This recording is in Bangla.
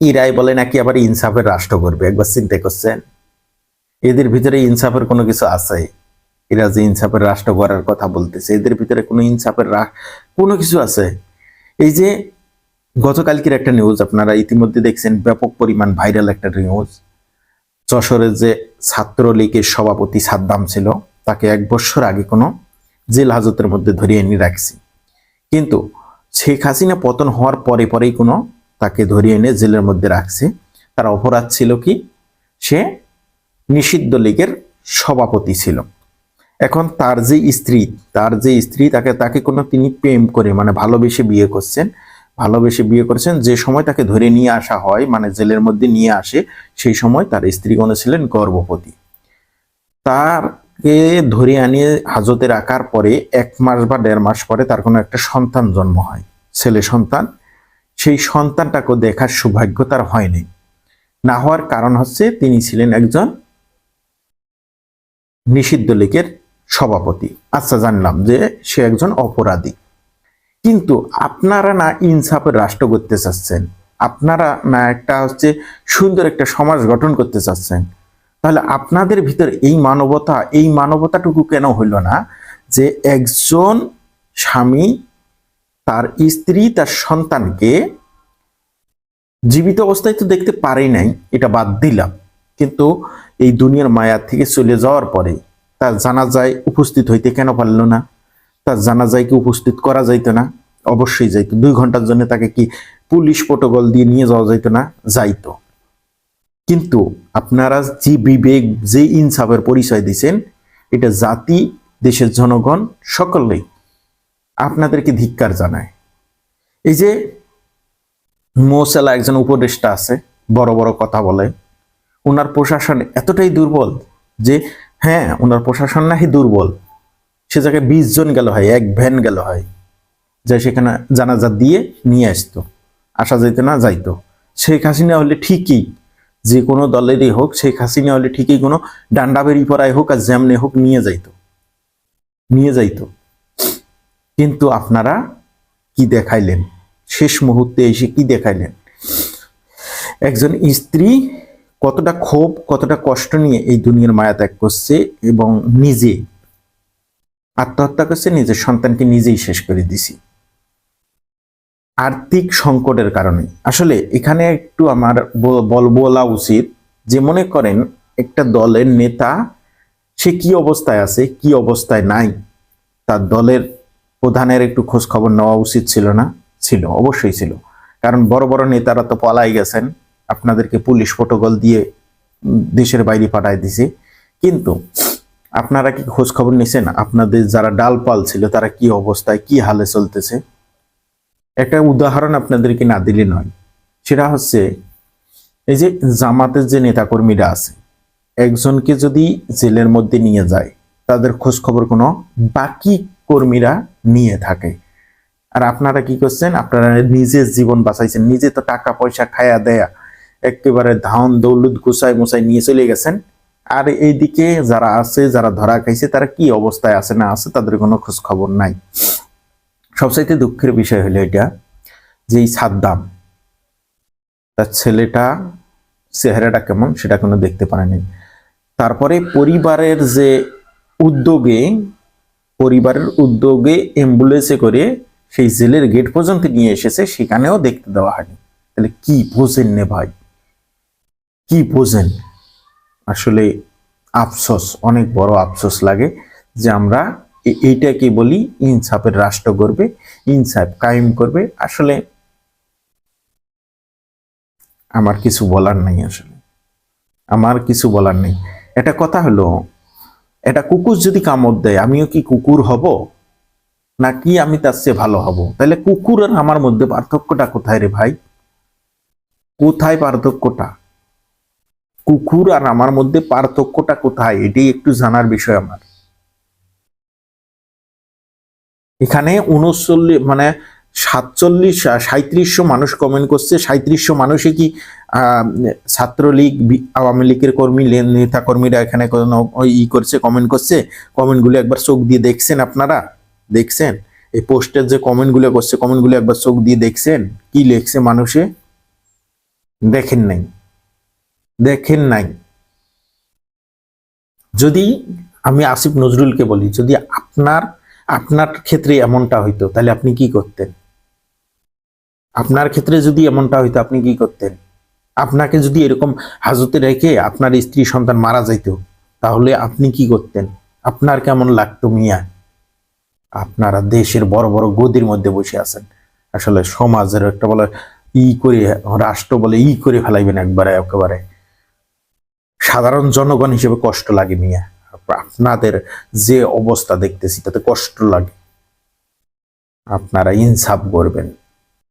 ইরাই বলে নাকি আবার ইনসাফের রাষ্ট্র করবে? একবার চিন্তা করছেন? এদের ভিতরে ইনসাফের কোনো কিছু আছে? এরা যে ইনসাফের রাষ্ট্র করার কথা বলতেছে, এদের ভিতরে কোনো ইনসাফের কোনো কিছু আছে? এই যে গতকালকের একটা নিউজ আপনারা ইতিমধ্যে দেখছেন ব্যাপক পরিমাণ ভাইরাল একটা নিউজ যশোরের যে ছাত্রলীগের সভাপতি সাদ্দাম ছিল, তাকে এক বছর আগে কোনো জেল হাজতের মধ্যে ধরিয়ে এনে রাখছি। কিন্তু শেখ হাসিনা পতন হওয়ার পরে পরেই কোনো তাকে ধরিয়ে এনে জেলের মধ্যে রাখছে। তার অপরাধ ছিল কি? সে নিষিদ্ধ লীগের সভাপতি ছিল। এখন তার যে স্ত্রী, তার যে স্ত্রী তাকে তাকে কোনো তিনি প্রেম করে মানে ভালোবেসে বিয়ে করছেন, ভালোবেসে বিয়ে করেছেন, যে সময় তাকে ধরে নিয়ে আসা হয় মানে জেলের মধ্যে নিয়ে আসে, সেই সময় তার স্ত্রী কোনো ছিলেন গর্ভবতী। তারকে ধরে আনিয়ে হাজতে রাখার পরে এক মাস বা দেড় মাস পরে তার কোনো একটা সন্তান জন্ম হয়। ছেলে সন্তান সেই সন্তানটাকে দেখার সৌভাগ্য তার হয়নি। না হওয়ার কারণ হচ্ছে তিনি ছিলেন একজন নিষিদ্ধ লীগের সভাপতি। আচ্ছা জানলাম যে সে একজন অপরাধী। কিন্তু আপনারা না ইনসাফের রাষ্ট্র করতে চাচ্ছেন? আপনারা না একটা হচ্ছে সুন্দর একটা সমাজ গঠন করতে চাচ্ছেন? তাহলে আপনাদের ভিতর এই মানবতা, এই মানবতাটুকু কেন হইল না যে একজন স্বামী তার স্ত্রী তার সন্তানকে জীবিত অবস্থায় তো দেখতে পারেই নাই, এটা বাদ দিলাম। কিন্তু এই দুনিয়ার মায়া থেকে চলে যাওয়ার পরে তার জানাজায় উপস্থিত হইতে কেন পারল না? তার জানাজায় কি উপস্থিত করা যাইতো না? অবশ্যই যাইতো। দুই ঘণ্টার জন্য তাকে কি পুলিশ প্রোটোকল দিয়ে নিয়ে যাওয়া যাইতো না? যাইতো। কিন্তু আপনারা যে বিবেক, যে ইনসাফের পরিচয় দিছেন এটা জাতি, দেশের জনগণ, সকলেই আপনাদেরকে ধিক্কার জানায়। এই যে মোসালা একজন উপদেষ্টা আছে, বড় বড় কথা বলে ওনার প্রশাসন এতটাই দুর্বল যে হ্যাঁ ওনার প্রশাসন নাকি দুর্বল। সে জায়গায় বিশ জন গেল হয়, এক ভ্যান গেল হয়। যে সেখানে জানাজা দিয়ে নিয়ে আসতো, আসা যাইতো না, যাইতো। শেখ হাসিনা হলে ঠিকই, যে কোনো দলেরই হোক, শেখ হাসিনা হলে ঠিকই কোনো ডান্ডা বেরি পড়ায় হোক আর যেমনে হোক নিয়ে যাইতো। নিয়ে যাইতো। কিন্তু আপনারা কি দেখাইলেন? শেষ মুহূর্তে এসে কি দেখাইলেন? একজন স্ত্রী কতটা ক্ষোভ, কতটা কষ্ট নিয়ে এই দুনিয়ার মায়া ত্যাগ করছে এবং নিজে আত্মহত্যা করছে, নিজের সন্তানকে নিজেই শেষ করে দিছি। আর্থিক সংকটের কারণে। আসলে এখানে একটু আমার বল, বলা উচিত যে মনে করেন একটা দলের নেতা, সে কি অবস্থায় আছে, কি অবস্থায় নাই, তার দলের প্রধানের একটু খোঁজ খবর নেওয়া উচিত ছিল না? ছিল, অবশ্যই ছিল। কারণ বড় বড় নেতারা তো পলাই গেছেন। আপনাদেরকে পুলিশ প্রোটোকল দিয়ে দেশের বাইরে পাঠায় দিছে। কিন্তু আপনারা কি খোঁজ খবর নিছেন? আপনাদের যারা ডালপাল ছিল, তারা কি অবস্থায়, কি হালে চলতেছে? একটা উদাহরণ আপনাদেরকে না দিলে নয়। সেটা হচ্ছে, এই যে জামাতের যে নেতাকর্মীরা আছে, একজনকে যদি জেলের মধ্যে নিয়ে যায়, তাদের খোঁজ খবর কোনো বাকি কর্মীরা নিয়ে থাকে। আর আপনারা কি করছেন? আপনারা নিজের জীবন বাঁচাইছেন। নিজে তো টাকা পয়সা খায়া দেয়া, একেবারে ধান, দৌলত, গুছাই, মুছাই নিয়ে চলে গেছেন। আর এইদিকে যারা আছে, যারা ধরা খাইছে, তারা কি অবস্থায় আছে, না আছে, তাদের কোনো খোঁজ খবর নাই। সবচাইতে দুঃখের বিষয় হলো এটা, যে এই সাদ্দাম, তার ছেলেটা, চেহারাটা কেমন সেটা কোনো দেখতে পারেনি তারপরে পরিবারের যে উদ্যোগে পরিবারের উদ্যোগে অ্যাম্বুলেন্সে করে সেই জেলের গেট পর্যন্ত নিয়ে এসেছে, সেখানেও দেখতে দেওয়া হয়নি। তাহলে কি বোঝেন নে ভাই? কি বোঝেন? আসলে আফসোস, অনেক বড় আফসোস লাগে যে আমরা এইটাকে বলি ইনসাফের রাষ্ট্র করবে ইনসাফ কায়েম করবে। আসলে আমার কিছু বলার নেই আসলে। আমার কিছু বলার নেই। এটা কথা হলো এটা কুকুর যদি কামড় দেয়, আমিও কি কুকুর হব? নাকি আমি তার চেয়ে ভালো হব? তাহলে কুকুর আর আমার মধ্যে পার্থক্যটা কোথায় রে ভাই? কোথায় পার্থক্যটা? কুকুর আর আমার মধ্যে পার্থক্যটা কোথায়? এটাই একটু জানার বিষয় আমার। এখানে উনচল্লিশ মানে সাতচল্লিশ সাঁত্রিশশো মানুষ কমেন্ট করছে। সাঁত্রিশশো মানুষে কি ছাত্রলীগ আওয়ামী লীগের কর্মী, লে- নেতা কর্মীরা এখানে কোনো ই করছে কমেন্ট করছে? কমেন্টগুলো একবার চোখ দিয়ে দেখছেন আপনারা? দেখছেন? এই পোস্টের যে কমেন্টগুলো করছে কমেন্টগুলো একবার চোখ দিয়ে দেখছেন? কি লিখছে মানুষে? দেখেন নাই। দেখেন নাই। যদি আমি আসিফ নজরুলকে বলি, যদি আপনার আপনার ক্ষেত্রে এমনটা হইতো, তাহলে আপনি কি করতেন? আপনার ক্ষেত্রে যদি এমনটা হইতো, আপনি কি করতেন? আপনাকে যদি এরকম হাজতে রেখে আপনার স্ত্রী সন্তান মারা যাইতো, তাহলে আপনি কি করতেন? আপনার কেমন লাগতো মিয়া? আপনারা দেশের বড় বড় গদির মধ্যে বসে আছেন। আসলে সমাজের একটা বলে ই করে, রাষ্ট্র বলে ই করে ফেলাইবেন একবারে, একেবারে। সাধারণ জনগণ হিসেবে কষ্ট লাগে মিয়া। আপনাদের যে অবস্থা দেখতেছি, তাতে কষ্ট লাগে। আপনারা ইনসাফ করবেন